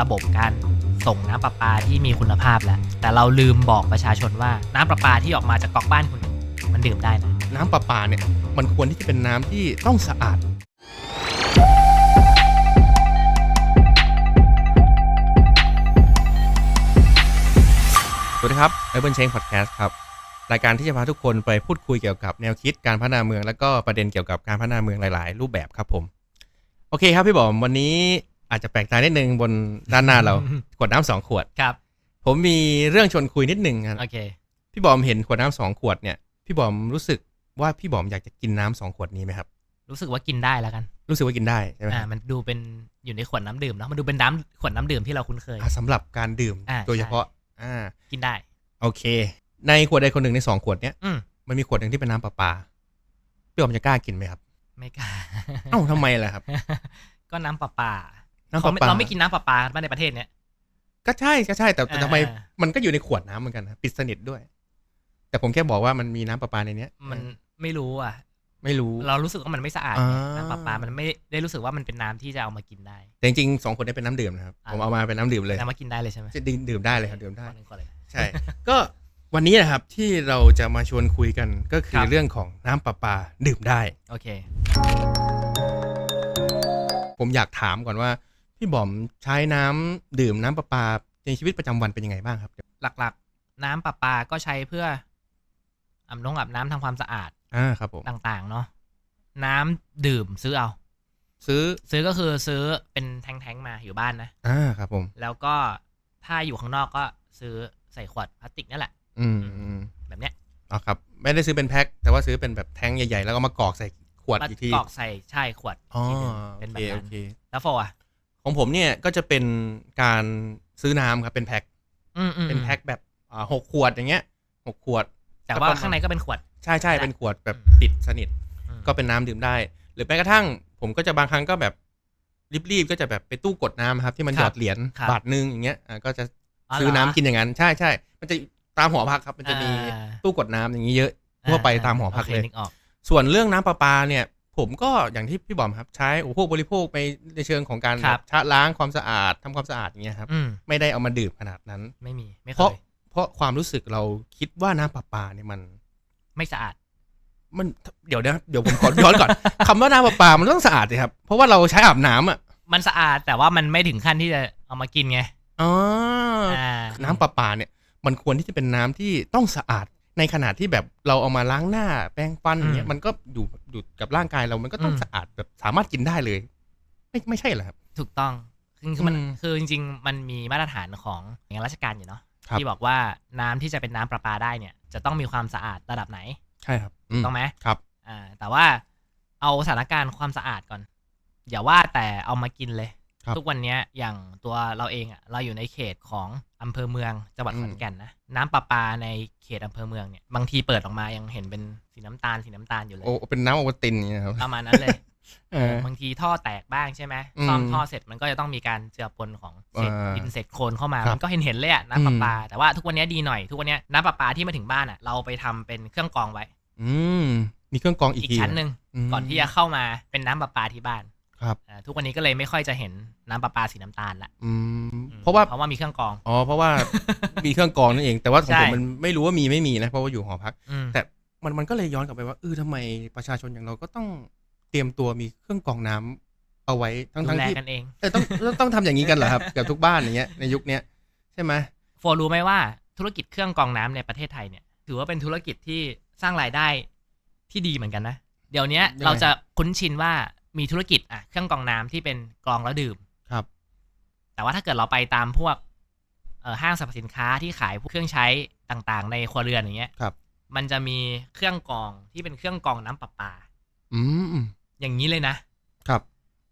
ระบบการส่งน้ำประปาที่มีคุณภาพแล้ว แต่เราลืมบอกประชาชนว่าน้ำประปาที่ออกมาจากก๊อกบ้านคุณ มันดื่มได้นะน้ำประปาเนี่ยมันควรที่จะเป็นน้ำที่ต้องสะอาด สวัสดีครับ Urban Change Podcast ครับ รายการที่จะพาทุกคนไปพูดคุยเกี่ยวกับแนวคิดการพัฒนาเมือง แล้วก็ประเด็นเกี่ยวกับการพัฒนาเมืองหลาย ๆ รูปแบบครับผม โอเคครับพี่บอมวันนี้ อาจจะแปลกใจนิดนึงบนด้านหน้าเราขวดน้ำสองขวดครับ ผมมีเรื่องชวนคุยนิดนึงครับโอเค พี่บอมเห็นขวดน้ำสองขวดเนี่ย พี่บอมรู้สึกว่าพี่บอมอยากจะกินน้ำสองขวดนี้ไหมครับ รู้สึกว่ากินได้แล้วกัน รู้สึกว่ากินได้ใช่ไหมอ่ามันดูเป็นอยู่ในขวดน้ำดื่มเนาะมันดูเป็นน้ำขวดน้ำดื่มที่เราคุ้นเคยอะสำหรับการดื่มอ่าโดยเฉพาะ อ่า กินได้ โอเค ในขวดใดคนหนึ่งในสองขวดเนี้ยอืมมันมีขวดหนึ่งที่เป็นน้ำประปาพี่บอมจะกล้ากินไหมครับ ไม่กล้าเอ้าทำไมล่ะครับ ก็น้ำประปา น้ำประปาเราไม่กินน้ำประปาบ้านในประเทศเนี้ยก็ใช่ก็ใช่ แต่แต่อ่าทำไมอ่ามันก็อยู่ในขวดน้ำเหมือนกันนะปิดสนิทด้วย แต่ผมแค่บอกว่ามันมีน้ำประปาในเนี้ย มันไม่รู้อะ ไม่รู้ เรารู้สึกว่ามันไม่สะอาดอ่าไงน้ำประปา มันไม่ได้รู้สึกว่ามันเป็นน้ำที่จะเอามากินได้ แต่จริงๆสองขวดนี้เป็นน้ำดื่มนะครับอ่าผมเอามาเป็นน้ำดื่มเลยแต่มากินได้เลยใช่ไหมจะดื่มดื่มได้เลยครับดื่มได้ขอหนึ่งขอเลยใช่ ก็วันนี้นะครับที่เราจะมาชวนคุยกันก็คืคอรับเรื่องของน้ำประปาดื่มได้ โอเค ผมอยากถามก่อนว่า พี่บอมใช้น้ำดื่มน้ำประปาในชีวิตประจำวันเป็นยังไงบ้างครับ หลักๆ น้ำประปาก็ใช้เพื่ออาบน้ำอาบน้ำทำความสะอาดอ่าครับผมต่างๆ เนาะน้ำดื่มซื้อเอา ซื้อซื้อก็คือซื้อเป็นแทงๆมาอยู่บ้านนะอ่าครับผม แล้วก็ถ้าอยู่ข้างนอกก็ซื้อใส่ขวดพลาสติกนั่นแหละ อืมอืมแบบเนี้ยอ๋อครับ ไม่ได้ซื้อเป็นแพ็คแต่ว่าซื้อเป็นแบบแท้งใหญ่ๆ แล้วก็มากรอกใส่ขวดมาอีกทีกรอกใส่ใช่ขวดอ๋อทีหนึ่งโอเป็นแบเคบโอนั้นเคแล้วโฟอะ ของผมเนี่ยก็จะเป็นการซื้อน้ำครับเป็นแพ็คอืมอืมเป็นแพ็คแบบอ่าหกขวดอย่างเงี้ยหกขวดแต่ว่าข้างในก็เป็นขวด ใช่ใช่เป็นขวดแบบอืมปิดสนิท อืม ก็เป็นน้ำดื่มได้ หรือแม้กระทั่ง ผมก็จะบางครั้งก็แบบรีบๆก็จะแบบไปตู้กดน้ำครับ ที่มันคหยรัอบดเหรียญครับ บาทหนึงอย่างเงี้ยอ่าก็จะอ๋อซื้อเหรน้ำกินอย่างนั้น ใช่ใช่มันจะตามหอพักครับ มันจะมีอ่าตู้กดน้ำอย่างนี้เยอะ ทั่วไปตามหอพักโคเลยนึกออกส่วนเรื่องน้ำประปาเนี่ย ผมก็อย่างที่พี่บอมครับ ใช้อุปโภคบริโภคไปในเชิงของการครับ ชะล้างความสะอาดทำความสะอาดอย่างเงี้ยครับ อืมไม่ได้เอามาดื่มขนาดนั้น ไม่มีไม่เคเพราะยเพราะความรู้สึกเราคิดว่าน้ำประปาเนี่ยมัน ไม่สะอาด มันเดี๋ยวนะเดี๋ยวผมขอย้อนก่อน คำว่าน้ำประปา มันต้องสะอาดสิครับ เพราะว่าเราใช้อาบน้ำอะมันสะอาดแต่ว่ามันไม่ถึงขั้นที่จะเอามากินไงอ๋อ อ่าน้ำประปาเนี่ยมันควรที่จะเป็นน้ำที่ต้องสะอาด ในขณะที่แบบเราเอามาล้างหน้าแปรงฟันอย่างเงี้ยมันก็อยู่อยู่กับร่างกายเรามันก็ต้องสะอาดแบบสามารถกินได้เลย ไม่ไม่ใช่เหรอครับ ถูกต้องคือคือมันอืมคือจริงๆ มันมีมาตรฐานของงานราชการอยู่เนาะครับที่บอกว่าน้ำที่จะเป็นน้ำประปาได้เนี่ย จะต้องมีความสะอาดระดับไหน ใช่ครับอืมต้องไหมครับอ่าแต่ว่าเอาสถานการณ์ความสะอาดก่อน อย่าว่าแต่เอามากินเลย ครับ ทุกวันเนี้ยอย่างตัวเราเองอะเราอยู่ในเขตของอำเภอเมืองจังหวัดอืมขอนแก่นนะน้ำประปาในเขตอำเภอเมืองเนี่ยบางทีเปิดออกมายังเห็นเป็นสีน้ำตาลสีน้ำตาลอยู่เลย โอ้เป็นน้ำโอวัลตินอย่างเงี้ยครับประมาณนั้นเลย เออ บางทีท่อแตกบ้างใช่ไหมอืมซ่อมท่อเสร็จมันก็จะต้องมีการเจือปนของเศษอ่าดินเศษโคลนเข้ามา ครับมันก็เห็นเห็นๆเลยอะน้ำประอืมปาแต่ว่าทุกวันนี้ดีหน่อย ทุกวันนี้น้ำประปาที่มาถึงบ้านอะเราไปทำเป็นเครื่องกรองไว้ อืมมีเครื่องกรองอีกอีกทีชั้นหนึ่งมก่อนที่จะเข้ามาเป็นน้ำประปาที่บ้าน ครับ อ่าทุกวันนี้ก็เลยไม่ค่อยจะเห็นน้ำประปาสีน้ำตาลละอืมอืมเพราะว่าเพราะว่ามีเครื่องกรอง อ๋อเพราะว่า มีเครื่องกรองนั่นเอง แต่ว่าของใช่ผมมันไม่รู้ว่ามีไม่มีนะเพราะว่าอยู่หอพัก อืม แต่มันมันก็เลยย้อนกลับไปว่าเออทำไมประชาชนอย่างเราก็ต้องเตรียมตัวมีเครื่องกรองน้ำเอาไว้ทั้งดูทั้งแลที่กันเองเออต้องต้องต้องทำอย่างนี้กันเหรอครับเกือบทุกบ้านอย่างเงี้ยในยุคเนี้ยใช่ไหมโฟรู้ไหมว่าธุรกิจเครื่องกรองน้ำในประเทศไทยเนี่ย ถือว่าเป็นธุรกิจที่สร้างรายได้ที่ดีเหมือนกันนะ เดี๋ยวเนี้ยเราจะคุ้นชินว่า มีธุรกิจอะเครื่องกรองน้ำที่เป็นกรองแล้วดื่มครับ แต่ว่าถ้าเกิดเราไปตามพวกเอ่อห้างสรรพสินค้าที่ขายพวกเครื่องใช้ต่างๆ ในครัวเรือนอย่างเงี้ยครับ มันจะมีเครื่องกรองที่เป็นเครื่องกรองน้ำประปา อืมอย่างนี้เลยนะครับ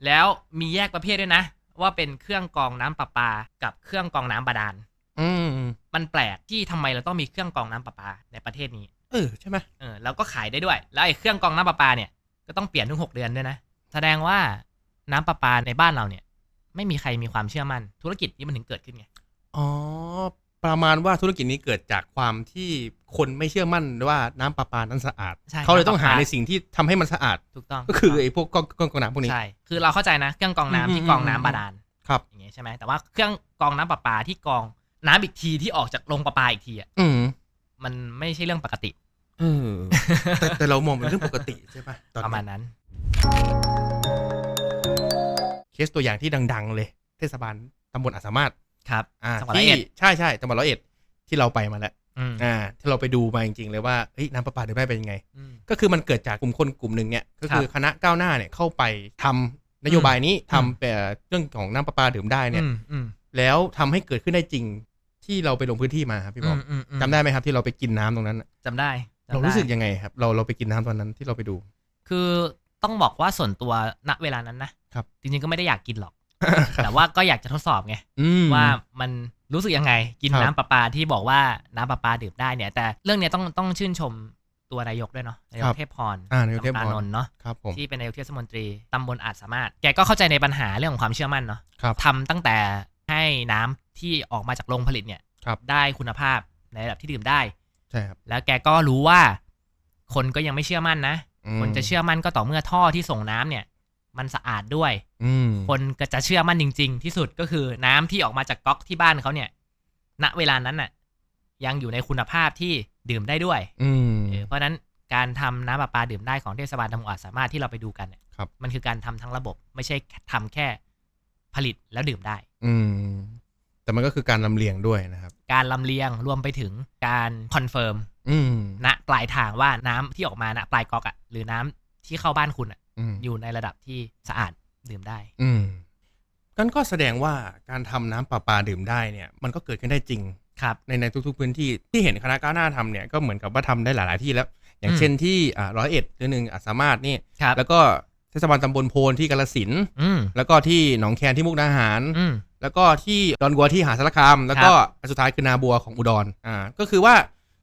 แล้วมีแยกประเภทด้วยนะ ว่าเป็นเครื่องกรองน้ำประปา กับเครื่องกรองน้ำบาดาลอืมมันแปลกที่ทำไมเราต้องมีเครื่องกรองน้ำประปาในประเทศนี้ เออใช่ไหมเออแล้วก็ขายได้ด้วย แล้วไอ้เครื่องกรองน้ำประปาเนี่ยก็ต้องเปลี่ยนทุกหกเดือนด้วยนะ แสดงว่าน้ำประปาในบ้านเราเนี่ย ไม่มีใครมีความเชื่อมั่น ธุรกิจนี้มันถึงเกิดขึ้นไง อ๋อ ประมาณว่าธุรกิจนี้เกิดจากความที่คนไม่เชื่อมั่นว่าน้ำประปานั้นสะอาด ใช่เขาเลยต้องหาน้ำประปา ในสิ่งที่ทำให้มันสะอาด ถูกต้องก็คือไอ้พวกกล้องกล้องกล้องน้ำพวกนี้ ใช่ คือเราเข้าใจนะเครื่องกรองน้ำที่อืมกรองน้ำบาดาลครับ อย่างเงี้ยใช่ไหมแต่ว่าเครื่องกรองน้ำประปาที่กรองน้ำอีกทีที่ออกจากโรงประปาอีกทีอะอืมมันไม่ใช่เรื่องปกติ เออแต่แต่เรามองเป็นเรื่องปกติใช่ปะตอนประมาณนี้นั้น เคสตัวอย่างที่ดัง ๆ เลย เทศบาลตำบลอาจสามารถครับอ่าจังหวัดร้อยที่เอ็ดใช่ใช่จังหวัดร้อยเอ็ดที่เราไปมาแล้วอืมอ่าที่เราไปดูมาจริง ๆ เลยว่าเฮ้ยน้ำประปาดื่มได้เป็นยังไงอืมก็คือมันเกิดจากกลุ่มคนกลุ่มหนึ่งเนี่ยก็คือครับคณะก้าวหน้าเนี่ยเข้าไปทำนโยบายนี้อืมทำแต่เรื่องของน้ำประปาดื่มได้เนี่ยอืมอืมแล้วทำให้เกิดขึ้นได้จริงที่เราไปลงพื้นที่มาครับพี่บอมอืมอืมจำได้ไหมครับที่เราไปกินน้ำตรงนั้นน่ะจำได้จำได้ เรารู้สึกยังไงครับ เราเราไปกินน้ำตอนนั้นที่เราไปดู คือต้องบอกว่าส่วนตัวณเวลานั้นนะ ครับ จริงๆก็ไม่ได้อยากกินหรอก แต่ว่าก็อยากจะทดสอบไงอืมว่ามันรู้สึกยังไง กินครับน้ำประปาที่บอกว่าน้ำประปาดื่มได้เนี่ย แต่เรื่องเนี้ยต้องต้องชื่นชมตัวนายกด้วยเนาะนายครักบเทพพรอ่านายกเทพพรจำปานนท์เนาะครับผมที่เป็นนายกเทศมนตรีตำบลอาจสามารถ แกก็เข้าใจในปัญหาเรื่องของความเชื่อมั่นเนาะครับทำตั้งแต่ให้น้ำที่ออกมาจากโรงผลิตเนี่ยครับได้คุณภาพในระดับที่ดื่มได้ใช่ครับแล้วแกก็รู้ว่า คนก็ยังไม่เชื่อมั่นนะอืมคนจะเชื่อมั่นก็ต่อเมื่อท่อที่ส่งน้ำเนี่ย มันสะอาดด้วยอืมคนก็จะเชื่อมั่นจริง ๆ ที่สุดก็คือน้ำที่ออกมาจากก๊อกที่บ้านเขาเนี่ย ณเวลานั้นน่ะ ยังอยู่ในคุณภาพที่ดื่มได้ด้วย อืมเออเพราะฉะนั้นการทำน้ำประปาดื่มได้ของเทศบาลตำบลอาจสามารถที่เราไปดูกันเนี่ยครับมันคือการทำทั้งระบบ ไม่ใช่ทำแค่ผลิตแล้วดื่มได้ อืมแต่มันก็คือการลำเลียงด้วยนะครับ การลำเลียงรวมไปถึงการคอนเฟิร์มอืมณปลายทางว่าน้ำที่ออกมาณปลายก๊อกอะหรือน้ำที่เข้าบ้านคุณอะอืม อยู่ในระดับที่สะอาดดื่มได้ อืมกันก็แสดงว่าการทำน้ำประปาดื่มได้เนี่ยมันก็เกิดขึ้นได้จริงครับในในทุกๆพื้นที่ที่เห็นคณะก้าวหน้าทำเนี่ยก็เหมือนกับว่าทำได้หลาย ๆ ที่แล้ว อย่างอืมเช่นที่อ่าร้อยเอ็ดเรื่องหนึ่งอาจสามารถนี่ครับแล้วก็เทศบาลตำบลโพนที่กาลสินธุ์อืมแล้วก็ที่หนองแคนที่มุกดาหารอืมแล้วก็ที่ดอนกัวที่หาดสารคาม แล้วก็อันสุดท้ายคือนาบัวของอุดรอ่าก็คือว่า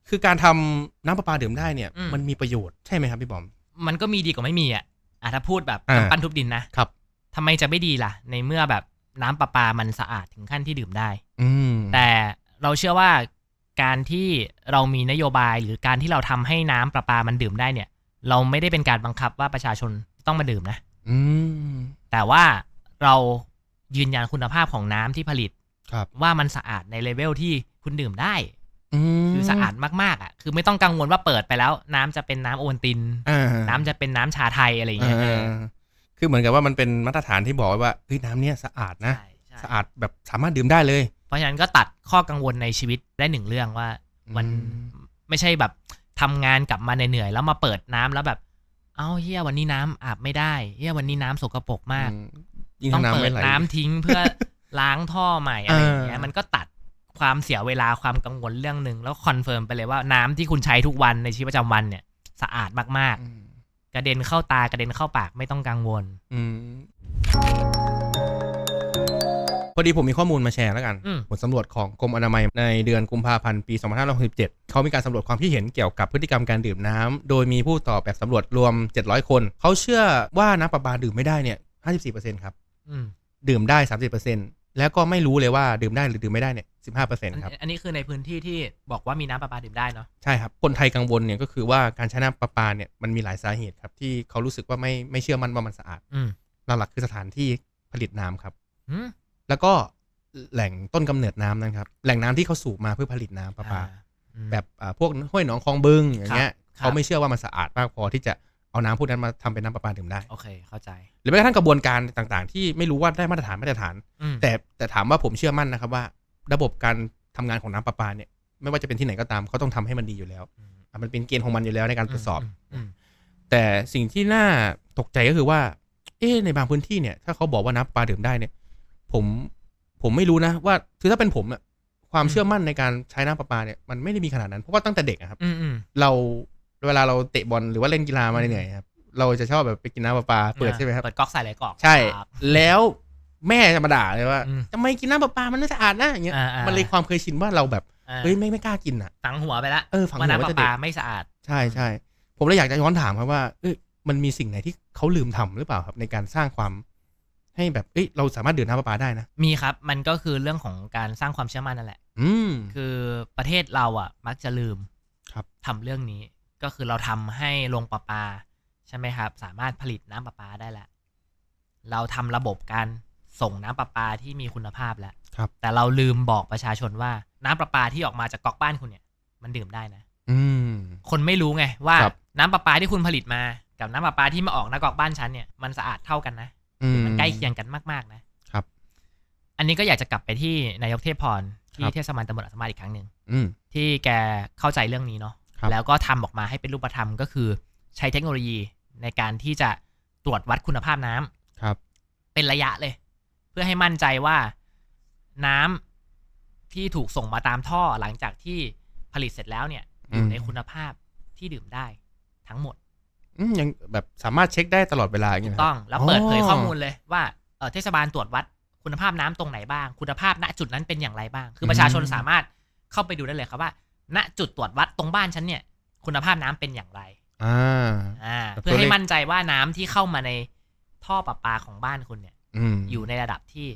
คือการทำน้ำประปาดื่มได้เนี่ยอืมมันมีประโยชน์ใช่ไหมครับพี่บอมมันก็มีดีกว่าไม่มีอะ อะถ้าพูดแบบอ่ากำปั้นทุบดินนะครับทำไมจะไม่ดีล่ะ ในเมื่อแบบน้ำประปามันสะอาดถึงขั้นที่ดื่มได้ อืมแต่เราเชื่อว่าการที่เรามีนโยบายหรือการที่เราทำให้น้ำประปามันดื่มได้เนี่ย เราไม่ได้เป็นการบังคับว่าประชาชนต้องมาดื่มนะ อืมแต่ว่าเรายืนยันคุณภาพของน้ำที่ผลิต ครับ ว่ามันสะอาดในเลเวลที่คุณดื่มได้อืม คือสะอาดมากๆอะคือไม่ต้องกังวลว่าเปิดไปแล้ว น้ำจะเป็นน้ำโอวัลตินอ่าน้ำจะเป็นน้ำชาไทยอะไรอย่างเงี้ยอ่าคือเหมือนกับว่ามันเป็นมาตรฐานที่บอกไว้ว่าเฮ้ยน้ำเนี่ยสะอาดนะใช่ใช่สะอาดแบบสามารถดื่มได้เลย เพราะฉะนั้นก็ตัดข้อกังวลในชีวิตได้หนึ่งเรื่องว่า มันอืมไม่ใช่แบบทำงานกลับมาเหนื่อยๆแล้วมาเปิดน้ำแล้วแบบ เอ้าเฮียวันนี้น้ำอาบไม่ได้เฮียวันนี้น้ำสกปรกมากอืมยิ่งต้องถ้าน้ำเปิไม่ดไหลน้ำทิ้งเพื่อล้างท่อใหม่อะไรอย่างเงี้ยเออมันก็ตัด ความเสียเวลาความกังวลเรื่องหนึ่งแล้วคอนเฟิร์มไปเลยว่าน้ำที่คุณใช้ทุกวันในชีวิตประจำวันเนี่ย สะอาดมากอืมๆกระเด็นเข้าตากระเด็นเข้าปากไม่ต้องกังวล อืมพอดีผมมีข้อมูลมาแชร์แล้วกันอืมผลสำรวจของกรมอนามัยในเดือนกุมภาพันธ์ปี 2567 เขามีการสำรวจความคิดเห็นเกี่ยวกับพฤติกรรมการดื่มน้ำโดยมีผู้ตอบแบบสำรวจรวม 700 คน เขาเชื่อว่าน้ำประปาดื่มไม่ได้เนี่ย 54%ครับอืมดื่มได้ 30% แล้วก็ไม่รู้เลยว่าดื่มได้หรือดื่มไม่ได้เนี่ยอัน15%ครับ อันนี้คือในพื้นที่ที่บอกว่ามีน้ำประปาดื่มได้เนาะใช่ครับ คนไทยกังวลเนี่ยก็คือว่าการใช้น้ำประปาเนี่ยมันมีหลายสาเหตุครับ ที่เขารู้สึกว่าไม่ไม่เชื่อมั่นว่ามันสะอาดอืมหลักๆคือสถานที่ผลิตน้ำครับอืมแล้วก็แหล่งต้นกำเนิดน้ำนะครับ แหล่งน้ำที่เขาสูบมาเพื่อผลิตน้ำประปาอ่อืมแบบอ่าพวกห้วยหนองคลองบึงอย่างเงี้ยครับเขาไม่เชื่อว่ามันสะอาดมากพอที่จะ เอาน้ำพวกนั้นมาทำเป็นน้ำประปาดื่มได้ โอเคเข้าใจ หรือแม้กระทั่งกระบวนการต่างๆ ที่ไม่รู้ว่าได้มาตรฐานมาตรฐาน อืมแต่แต่ถามว่าผมเชื่อมั่นนะครับว่า ระบบการทำงานของน้ำประปาเนี่ยไม่ว่าจะเป็นที่ไหนก็ตามเขาต้องทำให้มันดีอยู่แล้วอืมอะมันเป็นเกณฑ์ของมันอยู่แล้วในการตรวจสอบอืมแต่สิ่งที่น่าตกใจก็คือว่า เอ๊ะในบางพื้นที่เนี่ย ถ้าเขาบอกว่าน้ำประปาดื่มได้เนี่ย ผมผมไม่รู้นะว่าคือถ้าเป็นผมอะความเชื่อมั่นในการใช้น้ำประปาเนี่ยมันไม่ได้มีขนาดนั้นเพราะว่าตั้งแต่เด็กอะครับ อืมอืมเรา เวลาเราเตะบอลหรือว่าเล่นกีฬามาเหนื่อยๆครับเราจะชอบแบบไปกินน้ำประปาเปิดใช่ไหมครับเปิดก๊อกใส่เลยกรอกใช่ ครับ แล้วแม่จะมาด่าเลยว่าอืมทำไมกินน้ำประปามันไม่สะอาดนะอย่างเงี้ยอ่าอ่ามัมันเลยความเคยชินว่าเราแบบอ่าเฮ้ยไม่ไม่กล้ากินอะ ฝังหัวไปละเออฝังหัวว่าน้ำไว้ประแต่เด็ปากไม่สะอาด ใช่ใช่ผมเลยอยากจะย้อนถามครับว่าเอ้ยมันมีสิ่งไหนที่เขาลืมทำหรือเปล่าครับ ในการสร้างความ ให้แบบเอ้ยเราสามารถดื่มน้ำประปาได้นะมีครับ มันก็คือเรื่องของการสร้างความเชื่อมั่นนั่นแหละ อืม คือประเทศเราอะ มักจะลืมครับ ทำเรื่องนี้ ก็คือเราทำให้โรงประปาใช่ไหมครับ สามารถผลิตน้ำประปาได้แล้วเราทำระบบการส่งน้ำประปาที่มีคุณภาพแล้วครับ แต่เราลืมบอกประชาชนว่าน้ำประปาที่ออกมาจากก๊อกบ้านคุณเนี่ย มันดื่มได้นะ อืมคนไม่รู้ไงว่าครับน้ำประปาที่คุณผลิตมา กับน้ำประปาที่มาออกหน้ากอกบ้านฉันเนี่ยมันสะอาดเท่ากันนะอืมมันใกล้เคียงกันมากๆนะครับ อันนี้ก็อยากจะกลับไปที่นายกเทพพรคที่รับเทศบาลตำบลอัสสมาอีกครั้งหนึ่งอืมที่แกเข้าใจเรื่องนี้เนาะครับ แล้วก็ทำออกมาให้เป็นรูปธรรมก็คือใช้เทคโนโลยีในการที่จะตรวจวัดคุณภาพน้ำครับ เป็นระยะเลย เพื่อให้มั่นใจว่าน้ำที่ถูกส่งมาตามท่อหลังจากที่ผลิตเสร็จแล้วเนี่ยอยู่อืมในคุณภาพที่ดื่มได้ทั้งหมดอืมยังแบบสามารถเช็คได้ตลอดเวลาอย่างเงี้ยต้องครับแล้วเปิดเผยข้อมูลเลยว่าเออเทศบาลตรวจวัดคุณภาพน้ำตรงไหนบ้าง คุณภาพณจุดนั้นเป็นอย่างไรบ้าง คือประชาชนสามารถเข้าไปดูได้เลยครับว่า ณจุดตรวจวัดตรงบ้านฉันเนี่ย คุณภาพน้ำเป็นอย่างไรอ่าอ่าแบบเพื่อให้ตัวเลขมั่นใจว่าน้ำที่เข้ามาในท่อประปาของบ้านคุณเนี่ยอืมอยู่ในระดับที่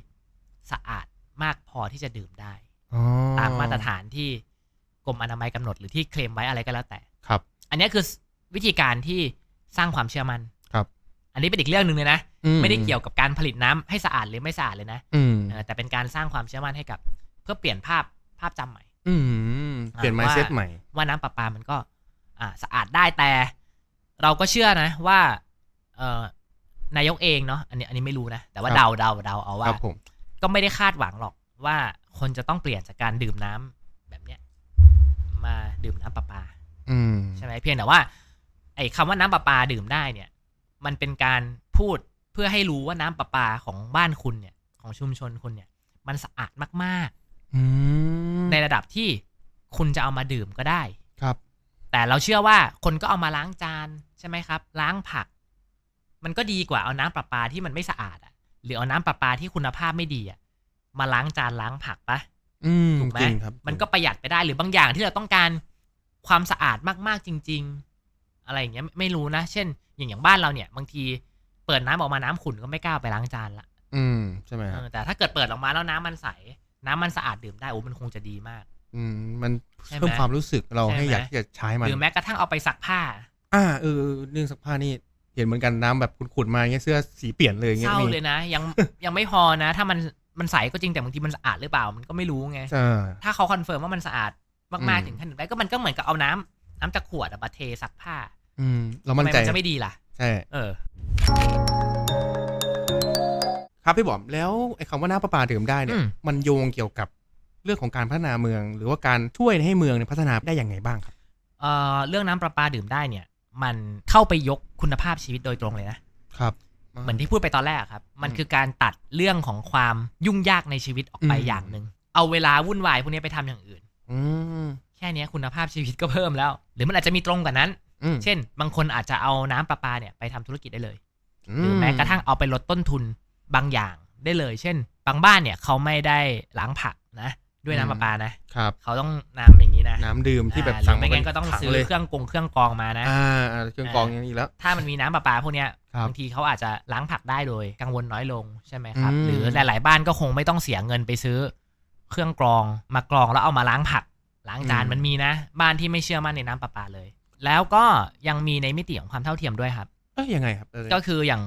สะอาดมากพอที่จะดื่มได้อ๋อตามมาตรฐานที่กรมอนามัยกำหนดหรือที่เคลมไว้อะไรก็แล้วแต่ครับ อันนี้คือวิธีการที่สร้างความเชื่อมัน่นครับ อันนี้เป็นอีกเรื่องหนึ่งเลยนะอืไม่ได้เกี่ยวกับการผลิตน้ำให้สะอาดหรือไม่สะอาดเลยนะอืมเออแต่เป็นการสร้างความเชื่อมั่นให้กับ เพื่อเปลี่ยนภาพภาพจำใหม่ อืม เปลี่ยนอ่า mindset ว่าใหม่ ว่าน้ำประปา มันก็ อ่า สะอาดได้แต่ เราก็เชื่อนะว่า เออนายกเองเนาะอันนี้อันนี้ไม่รู้นะ แต่ว่าครับ เดาเดาเดาเอาคว่ารับผม ก็ไม่ได้คาดหวังหรอกว่าคนจะต้องเปลี่ยนจากการดื่มน้ำแบบเนี้ย มาดื่มน้ำประปา อืม ใช่ไหมเพียงแต่ว่า ไอ้คำว่าน้ำประปาดื่มได้เนี่ย มันเป็นการพูดเพื่อให้รู้ว่าน้ำประปาของบ้านคุณเนี่ย ของชุมชนคุณเนี่ย มันสะอาดมากอืมๆ ในระดับที่คุณจะเอามาดื่มก็ได้ครับ แต่เราเชื่อว่าคนก็เอามาล้างจานใช่ไหมครับ ล้างผัก มันก็ดีกว่าเอาน้ำประปาที่มันไม่สะอาดอะหรือเอาน้ำประปาที่คุณภาพไม่ดีอะมาล้างจานล้างผักปะอืมถูกไหมจริงครับมันก็ประหยัดไปได้หรือบางอย่างที่เราต้องการความสะอาดมากๆจริง ๆ อะไรอย่างเงี้ยไม่ไม่รู้นะ เช่น อย่างอย่างบ้านเราเนี่ย บางทีเปิดน้ำออกมาน้ำขุ่นก็ไม่กล้าไปล้างจานละอืมใช่ไหมคเอรับอแต่ถ้าเกิดเปิดออกมาแล้วน้ำมันใส น้ำมันสะอาดดื่มได้โอ้มันคงจะดีมาก อืมมันใช่ไหม เพิ่มความรู้สึกเราใช่ให้ไหมอยากที่จะใช้มันหรือแม้กระทั่งเอาไปซักผ้า อ่าเออเรื่องซักผ้านี่เห็นเหมือนกันน้ำแบบขุ่นๆมาอย่างเงี้ยเสื้อสีเปลี่ยนเลยอย่างเศเงี้ยร้ามีเลยนะ ยังยังไม่พอนะ ถ้ามันมันใสก็จริงแต่บางทีมันสะอาดหรือเปล่ามันก็ไม่รู้ไง เออ ถ้าเขาคอนเฟิร์มว่ามันสะอาดมากอืม ๆถึงขั้นนั้นก็มันก็เหมือนกับเอาน้ำน้ำจากขวดอะมาเทซักผ้าอืมเราทำมั่นไมใจมันจะไม่ดีล่ะ ใช่ เออ ครับพี่บอมแล้วไอ้คำว่าน้ำประปาดื่มได้เนี่ย อืม มันโยงเกี่ยวกับเรื่องของการพัฒนาเมือง หรือว่าการช่วยให้เมืองเนี่ยพัฒนาได้อย่างไงบ้างครับ เอ่อเรื่องน้ำประปาดื่มได้เนี่ย มันเข้าไปยกคุณภาพชีวิตโดยตรงเลยนะ ครับ เหมือนที่พูดไปตอนแรกอะครับ มันคือการตัดเรื่องของความยุ่งยากในชีวิตออกไปอืม อย่างหนึ่ง เอาเวลาวุ่นวายพวกนี้ไปทำอย่างอื่น อืมแค่เนี้ยคุณภาพชีวิตก็เพิ่มแล้ว หรือมันอาจจะมีตรงกว่านั้น อืมเช่น บางคนอาจจะเอาน้ำประปาเนี่ยไปทำธุรกิจได้เลย หรือแม้กระทั่งเอาไปลดต้นทุน บางอย่างได้เลย เช่น บางบ้านเนี่ยเขาไม่ได้ล้างผักนะด้วยน้ำประปานะครับเขาต้องน้ำอย่างนี้นะน้ำดื่มที่แบบอ่าหรืสั่องไม่มาเป็งั้นนก็ต้องถังซื้อเลยเครื่องกงเครื่องกรองมานะอ่าอ่าเครื่องกรองอย่างนี้แล้ว ถ้ามันมีน้ำประปาพวกเนี้ยครับบางทีเขาอาจจะล้างผักได้โดยกังวลน้อยลงใช่ไหมครับอืมหรือหลาย ๆ บ้านก็คงไม่ต้องเสียเงินไปซื้อ เครื่องกรองมากรองแล้วเอามาล้างผัก ล้างจานมันมีนะ บ้านที่ไม่เชื่อมั่นในน้ำประปาเลย แล้วก็ยังมีในมิติของความเท่าเทียมด้วยครับเอ้ยยังไงครับเออก็คืออย่าง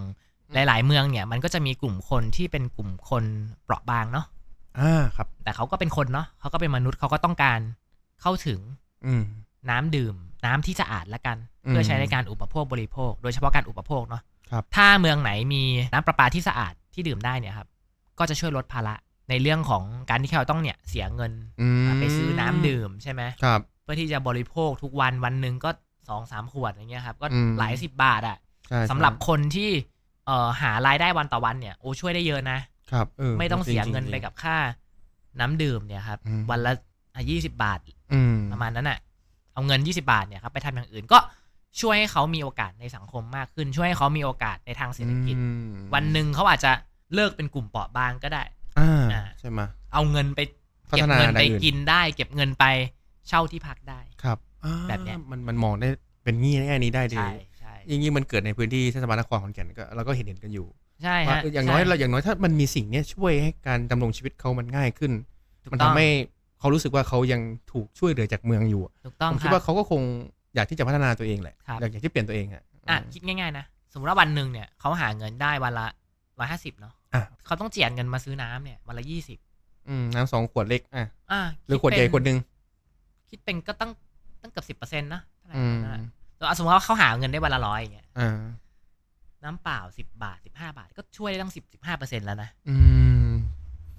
หลาย ๆ เมืองเนี่ยมันก็จะมีกลุ่มคนที่เป็นกลุ่มคนเปราะบางเนาะอ่าครับ แต่เขาก็เป็นคนเนาะเขาก็เป็นมนุษย์เขาก็ต้องการเข้าถึง อืมน้ำดื่ม น้ำที่สะอาดละกันอืมเพื่อใช้ในการอุปโภคบริโภค โดยเฉพาะการอุปโภคเนาะครับถ้าเมืองไหนมีน้ำประปาที่สะอาดที่ดื่มได้เนี่ยครับ ก็จะช่วยลดภาระในเรื่องของการที่เราต้องเนี่ยเสียเงินอืมไปซื้อน้ำดื่มใช่ไหมครับ เพื่อที่จะบริโภคทุกวันวันหนึ่งก็สองสามขวดอย่างเงี้ยครับ ก็อืมหลายสิบบาทอะใช่สำหรับคนที่ เอ่อหารายได้วันต่อวันเนี่ยโอ้ช่วยได้เยอะนะครับเออไม่ต้องเสียเงินจริๆไปกับค่าน้ำดื่มเนี่ยครับ อืม วันละยี่สิบาท อืม ประมาณนั้นอะ เอาเงิน 20 บาทเนี่ยครับไปทำอย่างอื่นก็ช่วยให้เขามีโอกาสในสังคมมากขึ้น ช่วยให้เขามีโอกาสในทางเศรษฐกิจ อืมวันหนึ่งเขาอาจจะเลิกเป็นกลุ่มเปราะบางก็ได้ อ่าอ่า ใช่ไหมเอาเงินไปพัเก็บฒนาเงินไปด้านอื่น กินได้ เก็บเงินไปเช่าที่พักได้ ครับอ่าแบบเนี้ย มันมันมองได้เป็นงี้แง่นี้ได้ดี ใช่ใช่ ยิ่งยิ่งมันเกิดในพื้นที่เทศบาลนครขอนแก่นก็เราก็เห็นเห็นกันอยู่ใช่ว่าฮะเอออย่างน้อยใช่ เราอย่างน้อยถ้ามันมีสิ่งเนี้ยช่วยให้การดำรงชีวิตเขามันง่ายขึ้น ถูกมันต้ทำองให้เขารู้สึกว่าเขายังถูกช่วยเหลือจากเมืองอยู่อะถูกต้องผมคคิดรับ ว่าเขาก็คงอยากที่จะพัฒนาตัวเองแหละ ครับ อยากอยากที่เปลี่ยนตัวเองอะอะคิดง่ายๆนะ สมมติว่าวันหนึ่งเนี่ยเขาหาเงินได้วันละร้อยห้าสิบเนาะอะเขาต้องเจียดเงินมาซื้อน้ำเนี่ยวันละยี่สิบอืมน้ำสองขวดเล็กอะอ่าหรือขวดใหญ่ขวดหนึ่งคิดเป็นก็ตั้งตั้งเกือบสิบเปอร์เซ็นต์นะเท่าไหร่อืมนั่นแหละแล้ว สมมติว่าเขาหาเงินได้วันละร้อยอย่างเงี้ยอ่าน้ำเปล่าสิบบาทสิบห้าบาท ก็ช่วยได้ตั้งสิบสิบห้าเปอร์เซ็นต์แล้วนะอืม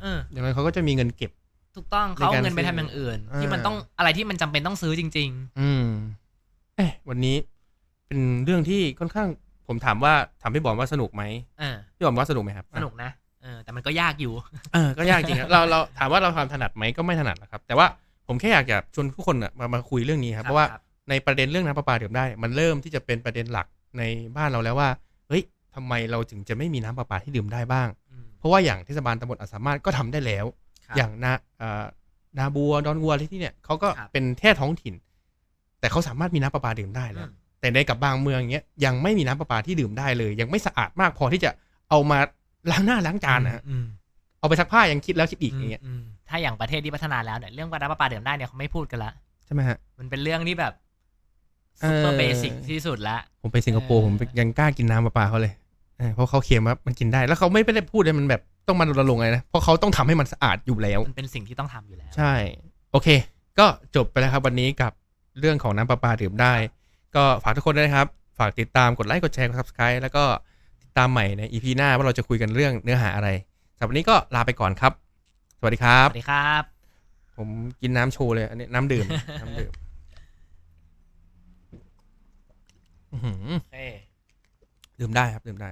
เอออย่างไรเขาก็จะมีเงินเก็บ ถูกต้องในเขาการเอาเงินไปซื้อทำอย่างอื่นอ่าที่มันต้องอะไรที่มันจำเป็นต้องซื้อจริงอืมเอ๊ะวันนี้เป็นเรื่องที่ค่อนข้างผมถามว่าถามพี่บอมว่าสนุกไหมๆเออพี่บอมว่าสนุกไหมครับ สนุกนะเออแต่มันก็ยากอยู่เออก็ยากจริงครับเราเราถามว่าเราทำถนัดไหมก็ไม่ถนัดนะครับ แต่ว่าผมแค่อยากจะชวนทุกคนน่ะมามาคุยเรื่องนี้ครับเพราะว่าครับ ในประเด็นเรื่องน้ำประปาดื่มได้ มันเริ่มที่จะเป็นประเด็นหลักในบ้านเราแล้วว่า เฮ้ยทำไมเราถึงจะไม่มีน้ำประปาที่ดื่มได้บ้างอืมเพราะว่าอย่างเทศบาลตำบลอัสสามารถก็ทำได้แล้วครับอย่างนาเอ่อนาบัวดอนวัวที่เนี่ยเขาก็ครับเป็นแค่ท้องถิ่น แต่เขาสามารถมีน้ำประปาดื่มได้อืแล้วมแต่ในกับบางเมืองเนี้ยยังไม่มีน้ำประปาที่ดื่มได้เลย ยังไม่สะอาดมากพอที่จะเอามาล้างหน้าล้างจานนะฮะอืมเอาไปซักผ้ายังคิดแล้วคิดอีกอย่างเงี้ยมถ้าอย่างประเทศที่พัฒนาแล้วเนี่ยเรื่องน้ำประปาดื่มได้เนี่ยเขาไม่พูดกันละใช่ไหมฮะมันเป็นเรื่องที่แบบ ซุปเปอเอร์อเบสิกที่สุดละผมไปสิงคโปร์เออผมยังกล้ากินน้ำประปาเขาเลยเออเพราะเขาเค็มว่ามันกินได้ แล้วเขาไม่ได้พูดเลยมันแบบต้องมารณรงค์อะไรนะเพราะเขาต้องทำให้มันสะอาดอยู่แล้ว มันเป็นสิ่งที่ต้องทำอยู่แล้ว ใช่ โอเค ก็จบไปแล้วครับวันนี้กับเรื่องของน้ำประปาดื่มได้ ก็ฝากทุกคนด้วยนะครับ ฝากติดตามกดไลค์กดแชร์กด subscribe แล้วก็ติดตามใหม่ใน EP หน้าว่าเราจะคุยกันเรื่องเนื้อหาอะไรสำหรับวันนี้ก็ลาไปก่อนครับ สวัสดีครัสบวัสดีครับ ผมกินน้ำโชว์เลยอันนี้น้ำดื่มน้ำดื่ม อื้อหือเอ้ดื่มได้ครับดื่มได้